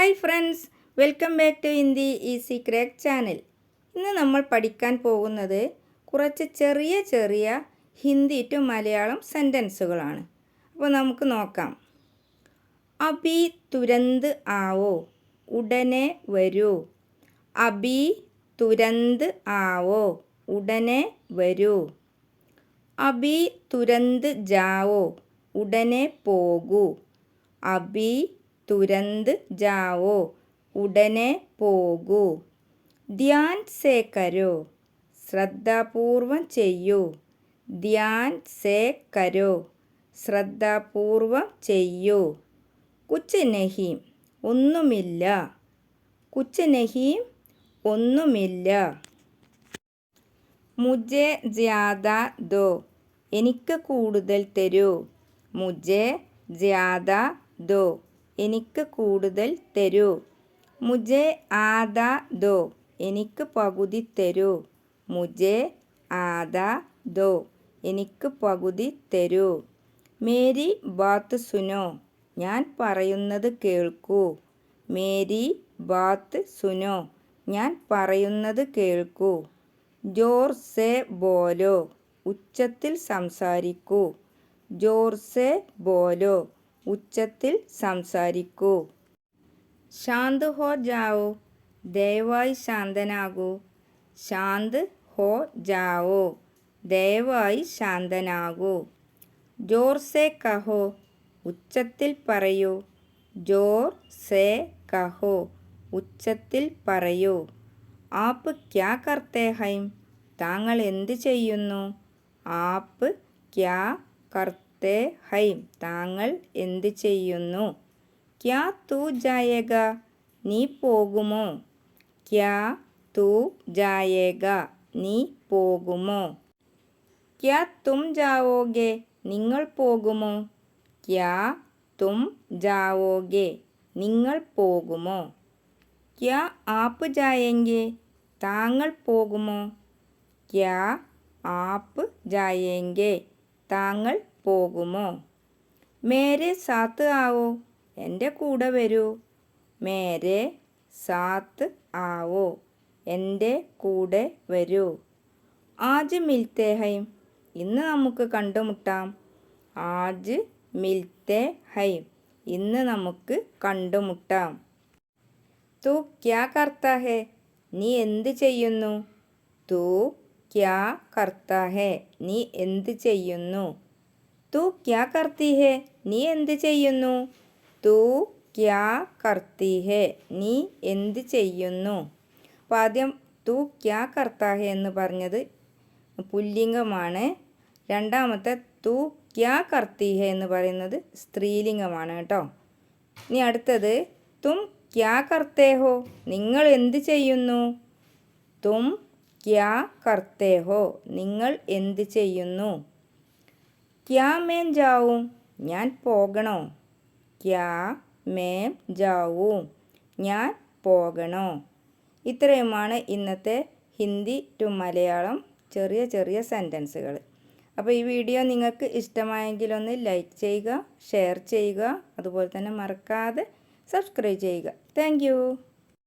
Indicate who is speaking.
Speaker 1: Hi friends welcome back to Hindi easy crack channel ഇന്ന് നമ്മൾ പഠിക്കാൻ പോകുന്നത് കുറച്ച് ചെറിയ ചെറിയ ഹിന്ദി ടു മലയാളം സെന്റൻസുകളാണ് അപ്പോൾ നമുക്ക് നോക്കാം. അബി തുരന്ത് ആവോ? ഉടനെ വരൂ. അബി തുരന്ത് ആവോ? ഉടനെ വരൂ. അബി തുരന്ത് ജാവോ? ഉടനെ പോകൂ. അബി തുരന്ത് ജാവോ ഉടനെ പോകൂ. ധ്യാൻ സേ കരോ ശ്രദ്ധാപൂർവം ചെയ്യൂ. ധ്യാൻ സേ കരോ ശ്രദ്ധാപൂർവം ചെയ്യൂ. കുച്ച് നഹീം ഒന്നുമില്ല. കുച്ച് നഹീം ഒന്നുമില്ല. മുജെ ജ്യാദ ദോ എനിക്ക് കൂടുതൽ തരൂ. മുജെ ജ്യാദ ദോ. എനിക്ക് കൂടുതൽ തരൂ. മുജെ ആദാ ദോ എനിക്ക് പകുതി തരൂ. മുജെ ആദാ ദോ എനിക്ക് പകുതി തരൂ. മേരി ബാത്ത് സുനോ ഞാൻ പറയുന്നത് കേൾക്കൂ. മേരി ബാത്ത് സുനോ ഞാൻ പറയുന്നത് കേൾക്കൂ. ജോർസെ ബോലോ ഉച്ചത്തിൽ സംസാരിക്കൂ. ജോർസെ ബോലോ ഉച്ചത്തിൽ സംസാരിക്കൂ. ശാന്ത് ഹോ ജാവോ. ദയവായി ശാന്തനാകൂ. ശാന്ത് ഹോ ജാവോ. ദയവായി ശാന്തനാകൂ. ജോർ സെ കഹോ. ഉച്ചത്തിൽ പറയൂ. ജോർ സെ കഹോ. ഉച്ചത്തിൽ പറയൂ. ആപ്പ് ക്യാ കർത്തേ ഹൈം? താങ്കൾ എന്ത് ചെയ്യുന്നു? ആപ്പ് ക്യാ കർത്തേ ഹൈം. താങ്കൾ എന്ത് ചെയ്യുന്നു? ക്യാ തൂ ജായേഗ? നീ പോകുമോ? ക്യാ തൂ ജായേഗ? നീ പോകുമോ? ക്യാ തും ജാവോഗെ? നിങ്ങൾ പോകുമോ? ക്യാ തും ജാവോഗെ? നിങ്ങൾ പോകുമോ? ക്യാ ആപ്പ് ജായെങ്കെ താങ്കൾ പോകുമോ? ക്യാ ആപ്പ് ജായെങ്കെ താങ്കൾ പോകുമോ? മേരെ സാത്ത് ആവോ? എന്റെ കൂടെ വരൂ. മേരെ സാത്ത് ആവോ? എന്റെ കൂടെ വരൂ. ആജ് മിൽത്തേ ഹൈം ഇന്ന് നമുക്ക് കണ്ടുമുട്ടാം. ആജ് മിൽത്തേ ഹൈം ഇന്ന് നമുക്ക് കണ്ടുമുട്ടാം. തൂ ക്യാ കർത്താ ഹേ നീ എന്ത് ചെയ്യുന്നു? തൂ ക്യാ കർത്താ ഹേ നീ എന്ത് ചെയ്യുന്നു? തൂ ക്യാ കർത്തി ഹേ നീ എന്ത് ചെയ്യുന്നു? തൂ ക്യാ കർത്തി ഹേ നീ എന്ത് ചെയ്യുന്നു? അപ്പോൾ ആദ്യം തൂ ക്യാ കർത്താ ഹേ എന്ന് പറഞ്ഞത് പുല്ലിംഗമാണ്. രണ്ടാമത്തെ തൂ ക്യാ കർത്തി ഹേ എന്ന് പറയുന്നത് സ്ത്രീലിംഗമാണ് കേട്ടോ. ഇനി അടുത്തത് തും ക്യാ കർത്തേ ഹോ നിങ്ങൾ എന്ത് ചെയ്യുന്നു? തും ക്യാ കർത്തേ ഹോ നിങ്ങൾ എന്ത് ചെയ്യുന്നു? ക്യാ മേം ജാവും. ഞാൻ പോകണോ? ക്യാ മേം ജാവും. ഞാൻ പോകണോ? ഇത്രയുമാണ് ഇന്നത്തെ ഹിന്ദി ടു മലയാളം ചെറിയ ചെറിയ സെന്റൻസുകൾ അപ്പോൾ ഈ വീഡിയോ നിങ്ങൾക്ക് ഇഷ്ടമായെങ്കിൽ ഒന്ന് ലൈക്ക് ചെയ്യുക ഷെയർ ചെയ്യുക അതുപോലെ തന്നെ മറക്കാതെ സബ്സ്ക്രൈബ് ചെയ്യുക. താങ്ക്